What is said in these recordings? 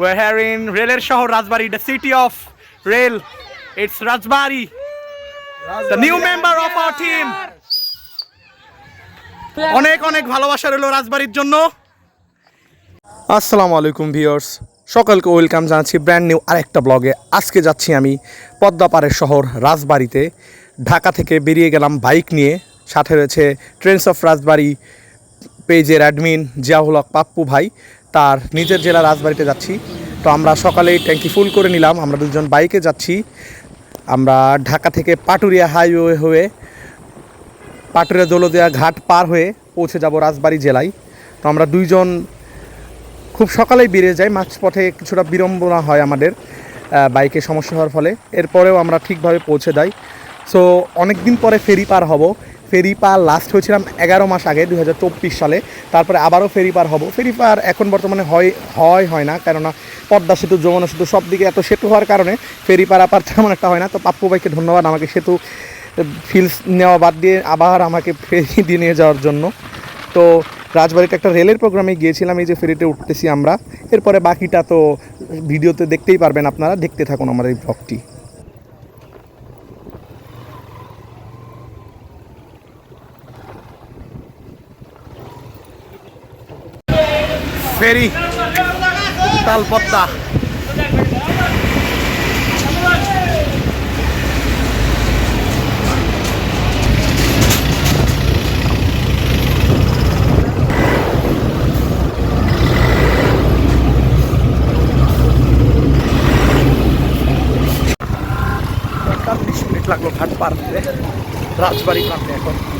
We're here in রেলের শহর রাজবাড়ি the city of rail. It's Rajbari the new member of our team. অনেক অনেক ভালোবাসা রইল রাজবাড়ির জন্য। আসসালামু আলাইকুম ভিউয়ার্স। সকলকে ওয়েলকাম জানাচ্ছি ব্র্যান্ড নিউ আরেকটা ব্লগে। আজকে যাচ্ছি আমি পদ্মাপাড়ের শহর রাজবাড়িতে। ঢাকা থেকে বেরিয়ে গেলাম বাইক নিয়ে। সাথে রয়েছে ট্রেন্স অফ রাজবাড়ি পেজের অ্যাডমিন জিয়াউল হক পাপ্পু ভাই। তার নিজের জেলা রাজবাড়িতে যাচ্ছি। তো আমরা সকালেই ট্যাঙ্কি ফুল করে নিলাম। আমরা দুজন বাইকে যাচ্ছি। আমরা ঢাকা থেকে পাটুরিয়া হাইওয়ে হয়ে পাটুরিয়া দৌলদিয়া ঘাট পার হয়ে পৌঁছে যাব রাজবাড়ি জেলায়। তো আমরা দুইজন খুব সকালেই বেরিয়ে যাই। মাঝপথে কিছুটা বিড়ম্বনা হয় আমাদের বাইকে সমস্যা হওয়ার ফলে। এরপরেও আমরা ঠিকভাবে পৌঁছে যাই। সো অনেক দিন পরে ফেরি পার হব। ফেরি পার লাস্ট হয়েছিলাম এগারো মাস আগে দু হাজার চব্বিশ সালে। তারপরে আবারও ফেরি পার হব। ফেরি পার এখন বর্তমানে হয় হয় হয় না। কেননা পদ্মা সেতু, যমুনা সেতু সব দিকে এত সেতু হওয়ার কারণে ফেরি পার আপার তেমন একটা হয় না। তো পাপ্পু ভাইকে ধন্যবাদ আমাকে সেতু ফিলস নেওয়া বাদ দিয়ে আবার আমাকে ফেরি দিয়ে নিয়ে যাওয়ার জন্য। তো রাজবাড়িতে একটা রেলের প্রোগ্রামে গিয়েছিলাম, এই যে ফেরিতে উঠতেছি আমরা। এরপরে বাকিটা তো ভিডিওতে দেখতেই পারবেন আপনারা। দেখতে থাকুন আমার এই ব্লগটি ফেরি তালপত্তা। লাগল ঘাট পার রাজবাড়ি প্রান্তে এখন।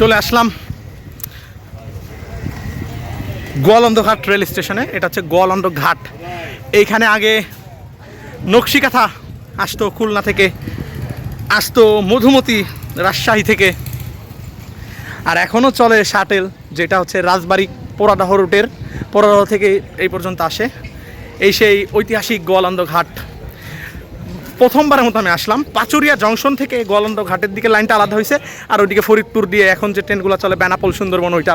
চলে আসলাম গোয়ালন্দ ঘাট রেল স্টেশনে। এটা হচ্ছে গোয়ালন্দ ঘাট এইখানে আগে নকশিকাথা আসতো, খুলনা থেকে আসতো, মধুমতি রাজশাহী থেকে। আর এখনও চলে শাটেল, যেটা হচ্ছে রাজবাড়ি পোড়াদাহ রুটের। পোড়াদাহ থেকে এই পর্যন্ত আসে। এই সেই ঐতিহাসিক গোয়ালন্দ ঘাট। প্রথমবারের মতো আমি আসলাম। পাচুরিয়া জংশন থেকে গোয়ালন্দ ঘাটের দিকে লাইনটা আলাদা হয়েছে। আর ওইদিকে ফরিদপুর দিয়ে এখন যে ট্রেনগুলো চলে বেনাপোল, সুন্দরবন, ওইটা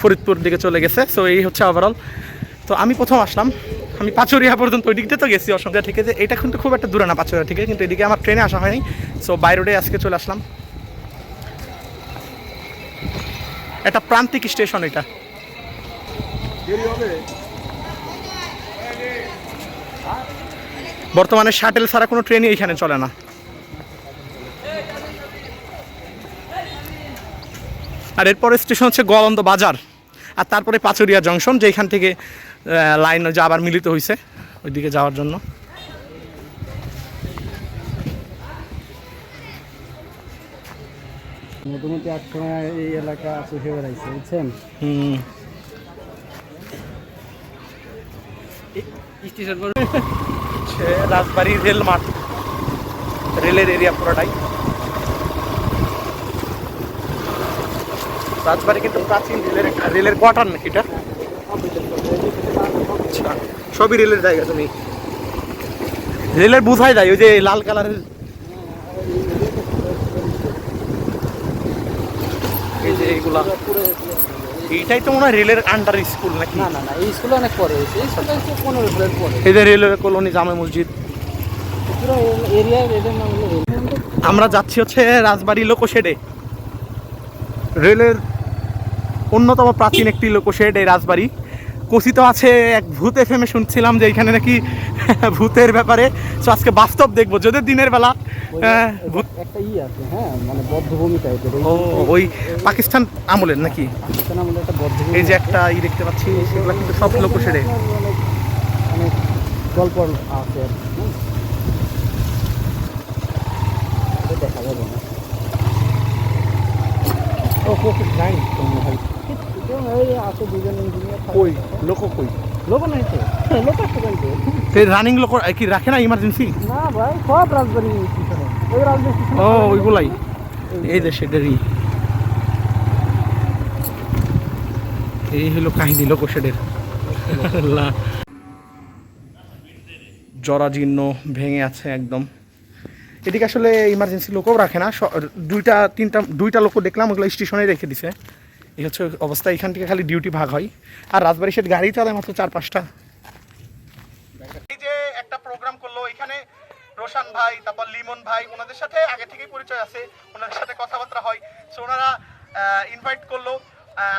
ফরিদপুর দিকে চলে গেছে। সো এই হচ্ছে ওভারঅল তো আমি প্রথম আসলাম। আমি পাচুরিয়া পর্যন্ত ওই দিক দিয়ে তো গেছি অসংখ্যা। থেকে যে এটা কিন্তু খুব একটা দূরে না পাচুরিয়া থেকে কিন্তু এদিকে আমার ট্রেনে আসা হয়নি। সো বাই রোডে আজকে চলে আসলাম। একটা প্রান্তিক স্টেশন এটা। বর্তমানে শাটেল ছাড়া কোনো ট্রেনই এইখানে চলে না। আর এরপরে স্টেশন হচ্ছে গোয়ালন্দ বাজার। আর তারপরে পাচুরিয়া জংশন যেখান থেকে লাইন যে আবার মিলিত হয়েছে ওইদিকে যাওয়ার জন্য। মোটামুটি এক সময় এই এলাকা বেড়াইছে বুঝছেন? হুম। হচ্ছে রাজবাড়ি রেল মাঠ। রেলের এরিয়া পুরোটাই। রাজবাড়ি কিন্তু প্রাচীন রেলের একটা রেলের কোয়ার্টার নাকি এটা? আচ্ছা সবই রেলের জায়গা তুমি। রেলের বুঝাই যায় ওই যে লাল কালারের। এই যে এইগুলা এইটাই তো মনে হয় রেলের আন্ডার স্কুল নাকি? না না না এই স্কুলে অনেক পরে হয়েছে। এই স্কুলে হচ্ছে পনেরো ফ্লোর পরে। যে রেলওয়ে কলোনি জামে মসজিদ। পুরো এরিয়া এদের নাম হলো আমরা যাচ্ছি হচ্ছে রাজবাড়ি লোকোশেডে। রেলের অন্যতম প্রাচীন একটি লোকোশেড এই রাজবাড়ি। কথিত আছে এক ভূত এফএমে শুনছিলাম যে এখানে নাকি ভূতের ব্যাপারে। তো আজকে বাস্তব দেখব যদি দিনের বেলা একটা ই আছে হ্যাঁ মানে বদ্ধভূমি টাইপের ও ওই পাকিস্তান আমলের নাকি? পাকিস্তান আমলে একটা বদ্ধভূমি এই যে একটা ই দেখতে পাচ্ছি সেগুলো কিন্তু সব লোকোশেডে অনেক অনেক গল্প আছে আর দেখা যাবে না। ও তোমার ভাই। লোক লোক লোক রানিং লোক কি রাখে না ইমার্জেন্সি না ভাই সব রাজবাড়ি ওইগুলাই। এই যে সেটারই এই হলো কাহিনী লোকশেডের জরাজীর্ণ ভেঙে আছে একদম। এদিকে আসলে ইমার্জেন্সি লোকও রাখে না। দুইটা, তিনটা, দুইটা লোক দেখলাম, ওগুলো স্টেশনে রেখে দিছে। এই হচ্ছে অবস্থা, এখান থেকে খালি ডিউটি ভাগ হয়। আর রাজবাড়ি সেট গাড়ি চালায় মাত্র চার, পাঁচটা এই যে একটা প্রোগ্রাম করল এখানে রোশান ভাই লিমন ভাই, ওনাদের সাথে আগে থেকেই পরিচয় আছে ওনাদের সাথে কথাবার্তা হয়। সো ওনারা ইনভাইট করল।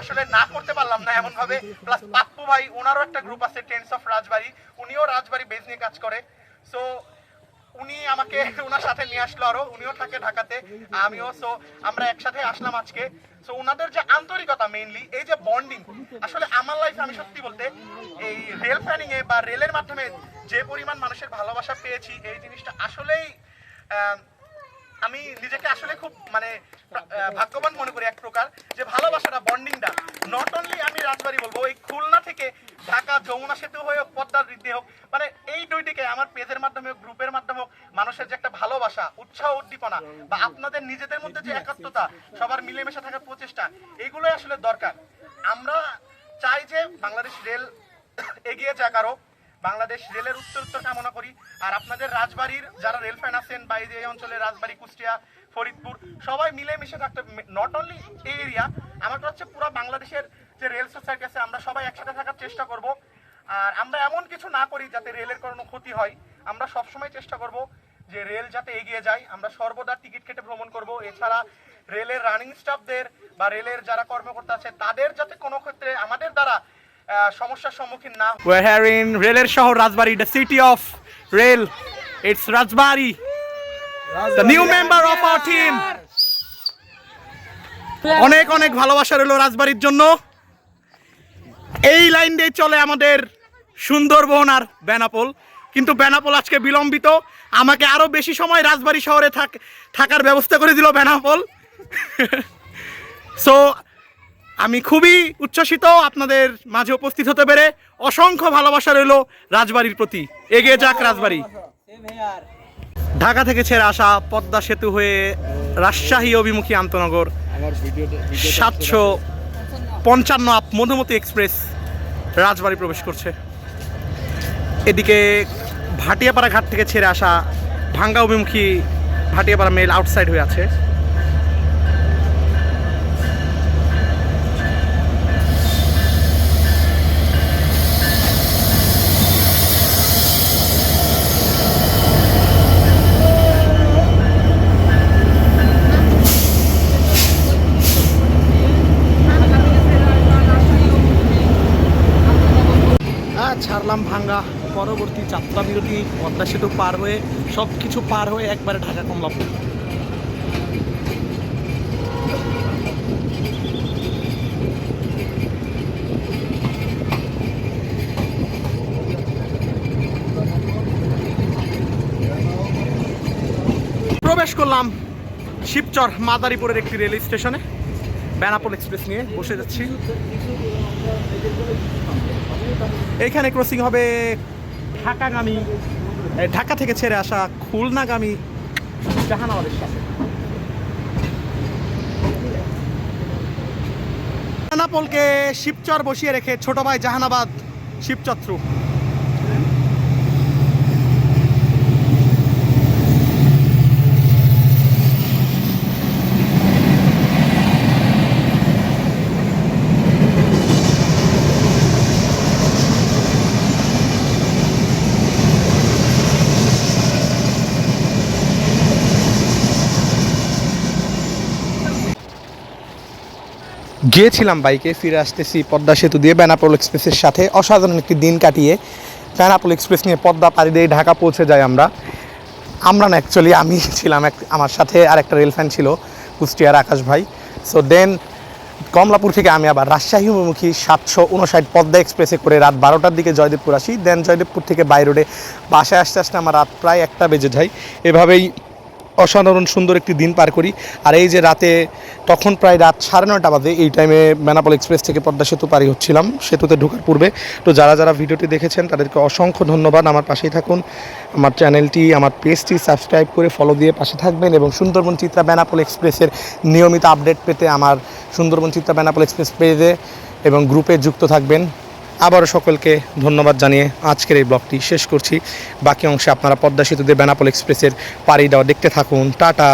আসলে না করতে পারলাম না এমন ভাবে প্লাস পাপ্পু ভাই, ওনারও একটা গ্রুপ আছে টেন্স অফ রাজবাড়ি উনিও রাজবাড়ি বেজ নিয়ে কাজ করে। সো উনি আমাকে ওনার সাথে নিয়ে আসলো আরও। উনিও থাকে ঢাকাতে, আমিও। সো আমরা একসাথে আসলাম আজকে। সো ওনাদের যে আন্তরিকতা মেইনলি এই যে বন্ডিং আসলে আমার লাইফে আমি সত্যি বলতে, এই রেল প্ল্যানিং এ বা রেলের মাধ্যমে যে পরিমাণ মানুষের ভালোবাসা পেয়েছি, এই জিনিসটা আসলেই আমি নিজেকে আসলে খুব মানে ভাগ্যবান মনে করি এক প্রকার যে ভালোবাসাটা বন্ডিংটা নট অনলি আমি রাজবাড়ি বলব, এই খুলনা থেকে ঢাকা যমুনা সেতু হয়ে হোক, পদ্মার বৃদ্ধি হোক মানে এই দুইটিকে আমার পেজের মাধ্যমে হোক, গ্রুপের মাধ্যমে হোক, মানুষের যে একটা ভালোবাসা, উৎসাহ, উদ্দীপনা বা আপনাদের নিজেদের মধ্যে যে একাত্মতা সবার মিলেমিশে থাকার প্রচেষ্টা, এগুলোই আসলে দরকার। আমরা চাই যে বাংলাদেশ রেল এগিয়ে যাক আরও বাংলাদেশ রেলের উত্তর উত্তর কামনা করি। আর আপনাদের রাজবাড়ির যারা রেল ফ্যান আছেন বা এই যে এই অঞ্চলে রাজবাড়ি, কুষ্টিয়া, ফরিদপুর, সবাই মিলেমিশে থাকতে নট অনলি এই এরিয়া আমার হচ্ছে পুরো বাংলাদেশের যে রেল সোসাইটি আছে, আমরা সবাই একসাথে থাকার চেষ্টা করব। আর আমরা এমন কিছু না করি যাতে রেলের কোনো ক্ষতি হয়। আমরা সবসময় চেষ্টা করব যে রেল যাতে এগিয়ে যায়। আমরা সর্বদা টিকিট কেটে ভ্রমণ করব। এছাড়া রেলের রানিং স্টাফদের বা রেলের যারা কর্মকর্তা আছে, তাদের যাতে কোনো ক্ষেত্রে আমাদের দ্বারা সমস্যার সম্মুখীন না We're here in রেলের শহর রাজবাড়ি the city of rail. It's Rajbari the new member of our team. অনেক অনেক ভালোবাসা রইল রাজবাড়ির জন্য। এই লাইন দিয়ে চলে আমাদের সুন্দরবন আর বেনাপোল। কিন্তু বেনাপোল আজকে বিলম্বিত। আমাকে আরও বেশি সময় রাজবাড়ি শহরে থাক থাকার ব্যবস্থা করে দিল বেনাপোল। সো আমি খুবই উচ্ছ্বসিত আপনাদের মাঝে উপস্থিত হতে পেরে অসংখ্য ভালোবাসা রইল রাজবাড়ির প্রতি। এগিয়ে যাক রাজবাড়ি। ঢাকা থেকে ছেড়ে আসা পদ্মা সেতু হয়ে রাজশাহী অভিমুখী আন্তনগর সাতশো পঞ্চান্ন আপ মধুমতি এক্সপ্রেস রাজবাড়ি প্রবেশ করছে। এদিকে ভাটিয়াপাড়া ঘাট থেকে ছেড়ে আসা ভাঙ্গা অভিমুখী ভাটিয়াপাড়া মেল আউটসাইড হয়ে আছে। হ্যাঁ ভাঙ্গা। পরবর্তী যাত্রা বিরতি পদ্মা সেতু পার হয়ে সব কিছু পার হয়ে একবারে ঢাকা কমলাপুর। প্রবেশ করলাম শিবচর মাদারীপুরের একটি রেল স্টেশনে, বেনাপোল এক্সপ্রেস নিয়ে বসে যাচ্ছি। এইখানে ক্রসিং হবে ঢাকাগামী। ঢাকা থেকে ছেড়ে আসা খুলনাগামী জাহানাবাদের সাথে। শিবচর বসিয়ে রেখে ছোট ভাই জাহানাবাদ শিবচর থ্রু গিয়েছিলাম বাইকে, ফিরে আসতেছি পদ্মা সেতু দিয়ে বেনাপোল এক্সপ্রেসের সাথে। অসাধারণ একটি দিন কাটিয়ে বেনাপোল এক্সপ্রেস নিয়ে পদ্মা পাড়ি দিয়ে ঢাকা পৌঁছে যাই আমরা। আমরা না অ্যাকচুয়ালি আমি ছিলাম এক, আমার সাথে আর একটা রেল ফ্যান ছিল, কুষ্টিয়ার আকাশ ভাই। সো দেন কমলাপুর থেকে আমি আবার রাজশাহী অভিমুখী সাতশো উনষাট পদ্মা এক্সপ্রেসে করে রাত বারোটার দিকে জয়দেবপুর আসি। দেন জয়দেবপুর থেকে বাই রোডে বাসায় আসতে আসতে আমার রাত প্রায় একটা বেজে যায়। এভাবেই অসাধারণ সুন্দর একটি দিন পার করি। আর এই যে রাতে, তখন প্রায় রাত সাড়ে নয়টা বাজে, এই টাইমে বেনাপোল এক্সপ্রেস থেকে পদ্মা সেতু পারি হচ্ছিলাম। সেতুতে ঢোকার পূর্বে। তো যারা যারা ভিডিওটি দেখেছেন, তাদেরকে অসংখ্য ধন্যবাদ। আমার পাশেই থাকুন। আমার চ্যানেলটি, আমার পেজটি সাবস্ক্রাইব করে ফলো দিয়ে পাশে থাকবেন এবং সুন্দরবন চিত্রা বেনাপোল এক্সপ্রেসের নিয়মিত আপডেট পেতে আমার সুন্দরবন চিত্রা বেনাপোল এক্সপ্রেস পেজে এবং গ্রুপে যুক্ত থাকবেন। আবারও সকলকে ধন্যবাদ জানিয়ে আজকের এই ব্লগটি শেষ করছি। বাকি অংশে আপনারা পদ্মা সেতুদের বেনাপল এক্সপ্রেসের পাড়ি দেওয়া দেখতে থাকুন। টাটা।